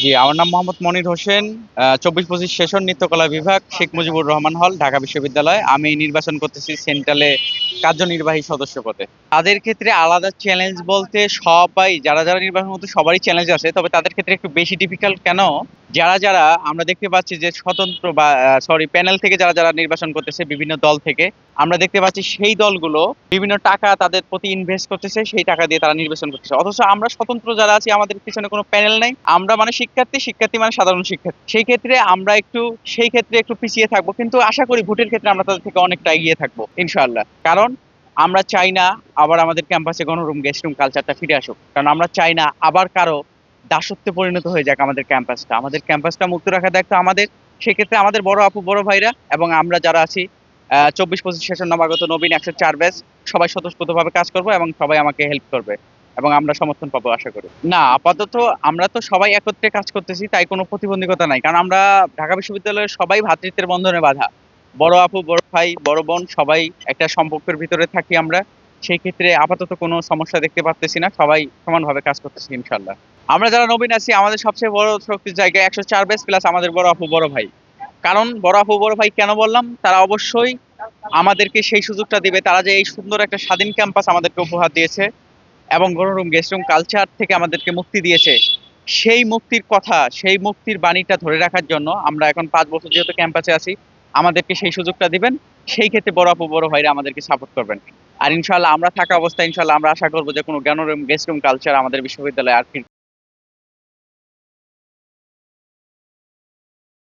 জি, আমার নাম মোহাম্মদ মনির হোসেন চব্বিশ পঁচিশ সেশন নৃত্যকলা বিভাগ, শেখ মুজিবুর রহমান হল, ঢাকা বিশ্ববিদ্যালয়। আমি নির্বাচন করতেছি সেন্ট্রালে কার্যনির্বাহী সদস্য পদে। তাদের ক্ষেত্রে আলাদা চ্যালেঞ্জ বলতে সবাই, যারা যারা নির্বাচন করতে, সবারই চ্যালেঞ্জ আছে, তবে তাদের ক্ষেত্রে একটু বেশি ডিফিকাল্ট কেন? যারা যারা, আমরা দেখতে পাচ্ছি যে স্বতন্ত্র বা সরি প্যানেল থেকে যারা যারা নির্বাচন করতেছে, বিভিন্ন দল থেকে, আমরা দেখতে পাচ্ছি সেই দলগুলো বিভিন্ন টাকা তাদের প্রতি ইনভেস্ট করতেছে, সেই টাকা দিয়ে তারা নির্বাচন করতেছে। অথচ আমরা স্বতন্ত্র যারা আছি, আমাদের পিছনে কোনো প্যানেল নাই। আমরা মানে শিক্ষার্থী শিক্ষার্থী মানে সাধারণ শিক্ষার্থী। সেই ক্ষেত্রে আমরা একটু, সেই ক্ষেত্রে একটু পিছিয়ে থাকব, কিন্তু আশা করি ভোটের ক্ষেত্রে আমরা তাদের থেকে অনেকটা এগিয়ে থাকব, ইনশাআল্লাহ। কারণ আমরা চাই না আবার আমাদের ক্যাম্পাসে গণরুম, গেস্ট রুম কালচারটা ফিরে আসুক। কারণ আমরা চাই না আবার কারও দাসত্বে পরিণত হয়ে যাক আমাদের ক্যাম্পাসটা। আমাদের ক্যাম্পাসটা মুক্ত রাখা দায়িত্ব আমাদের। সেক্ষেত্রে আমাদের বড় আপু, বড় ভাইরা এবং আমরা যারা আছি চব্বিশ পঁচিশ সেশন নবাগত নবীন একশো চার ব্যাচ, সবাই স্বতঃস্ফূর্তভাবে কাজ করব এবং সবাই আমাকে হেল্প করবে। এবং আমরা সমর্থন পাবো, আশা করি। না, আপাতত আমরা তো সবাই একত্রে কাজ করতেছি, তাই কোনো প্রতিবন্ধকতা নাই। কারণ আমরা ঢাকা বিশ্ববিদ্যালয়ের সবাই ভাতৃত্বের বন্ধনে বাধা। বড় আপু, বড় ভাই, বড় বোন, সবাই একটা সম্পর্কের ভিতরে থাকি আমরা। সেই ক্ষেত্রে আপাতত কোনো সমস্যা দেখতে পারতেছি না। সবাই সমানভাবে কাজ করতেছি ইনশাল্লাহ আমরা যারা নবীন আছি, আমাদের সবচেয়ে বড় শক্তির জায়গা একশো চার বেস প্লাস আমাদের বড় আপু, বড় ভাই। কারণ বড় আপু, বড় ভাই কেন বললাম? তারা অবশ্যই আমাদেরকে সেই সুযোগটা দিবে। তারা যে এই সুন্দর একটা স্বাধীন ক্যাম্পাস আমাদেরকে উপহার দিয়েছে। এবং গণরুম গেস্ট রুম কালচার থেকে আমাদেরকে মুক্তি দিয়েছে। সেই মুক্তির কথা, সেই মুক্তির বাণীটা ধরে রাখার জন্য আমরা এখন পাঁচ বছর যেহেতু ক্যাম্পাসে আছি, আমাদেরকে সেই সুযোগটা দিবেন। সেই ক্ষেত্রে বড় আপু, বড় ভাইরা আমাদেরকে সাপোর্ট করবেন। আর ইনশাল্লাহ আমরা থাকা অবস্থায় ইনশাল্লাহ আমরা আশা করব যে কোনো জ্ঞানরুম গেস্ট রুম কালচার আমাদের বিশ্ববিদ্যালয়ে আর